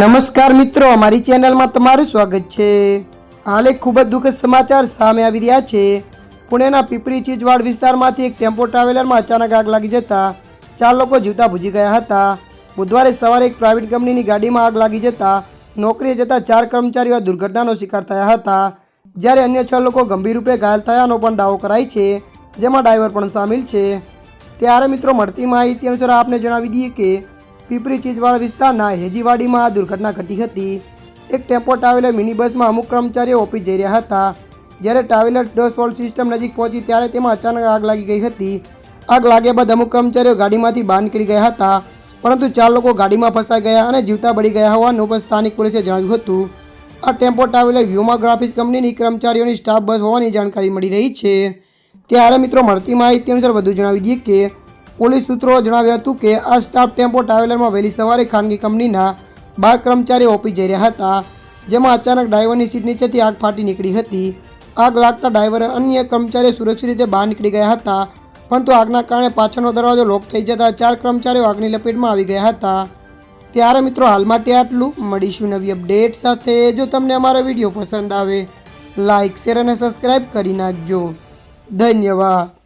નમસ્કાર મિત્રો, અમારી ચેનલમાં તમારું સ્વાગત છે. હાલ ખૂબ જ દુઃખદ સમાચાર સામે આવી રહ્યા છે. પુણેના પીપરી ચીજવાડ વિસ્તારમાંથી એક ટેમ્પો ટ્રાવેલરમાં અચાનક આગ લાગી જતા ચાર લોકો જીવતા ભૂજી ગયા હતા. બુધવારે સવારે એક પ્રાઇવેટ કંપનીની ગાડીમાં આગ લાગી જતા નોકરીએ જતા ચાર કર્મચારીઓ દુર્ઘટનાનો શિકાર થયા હતા. જ્યારે અન્ય છ લોકો ગંભીર રૂપે ઘાયલ થયાનો પણ દાવો કરાય છે, જેમાં ડ્રાઈવર પણ સામેલ છે. ત્યારે મિત્રો મળતી માહિતી અનુસાર આપને જણાવી દઈએ કે પીપરી ચીજવાડ વિસ્તારના હેજીવાડીમાં આ દુર્ઘટના ઘટી હતી. એક ટેમ્પો ટ્રાવેલર મિની બસમાં અમુક કર્મચારીઓ ઓફિસ જઈ રહ્યા હતા. જ્યારે ટ્રાવેલર ડોસ સોલ સિસ્ટમ નજીક પહોંચી ત્યારે તેમાં અચાનક આગ લાગી ગઈ હતી. આગ લાગ્યા બાદ અમુક કર્મચારીઓ ગાડીમાંથી બહાર નીકળી ગયા હતા. પરંતુ ચાર લોકો ગાડીમાં ફસાઈ ગયા અને જીવતા બળી ગયા હોવાનું પણ સ્થાનિક પોલીસે જણાવ્યું હતું. આ ટેમ્પો ટ્રાવેલર વ્યુમા ગ્રાફિક્સ કંપનીની કર્મચારીઓની સ્ટાફ બસ હોવાની જાણકારી મળી રહી છે. ત્યારે મિત્રો મળતી માહિતી અનુસાર વધુ જણાવી દઈએ કે પોલીસ સૂત્રોએ જણાવ્યું હતું કે આ સ્ટાફ ટેમ્પો ટ્રાવેલરમાં વહેલી સવારે ખાનગી કંપનીના બાર કર્મચારીઓ ઓફિસ જઈ રહ્યા હતા, જેમાં અચાનક ડ્રાઈવરની સીટ નીચેથી આગ ફાટી નીકળી હતી. આગ લાગતા ડ્રાઈવર અન્ય કર્મચારીઓ સુરક્ષિત રીતે બહાર નીકળી ગયા હતા, પરંતુ આગના કારણે પાછળનો દરવાજો લોક થઈ જતા ચાર કર્મચારીઓ આગની લપેટમાં આવી ગયા હતા. ત્યારે મિત્રો, હાલ માટે આટલું. મળીશું નવી અપડેટ સાથે. જો તમને અમારો વીડિયો પસંદ આવે લાઇક શેર અને સબસ્ક્રાઈબ કરી નાખજો. ધન્યવાદ.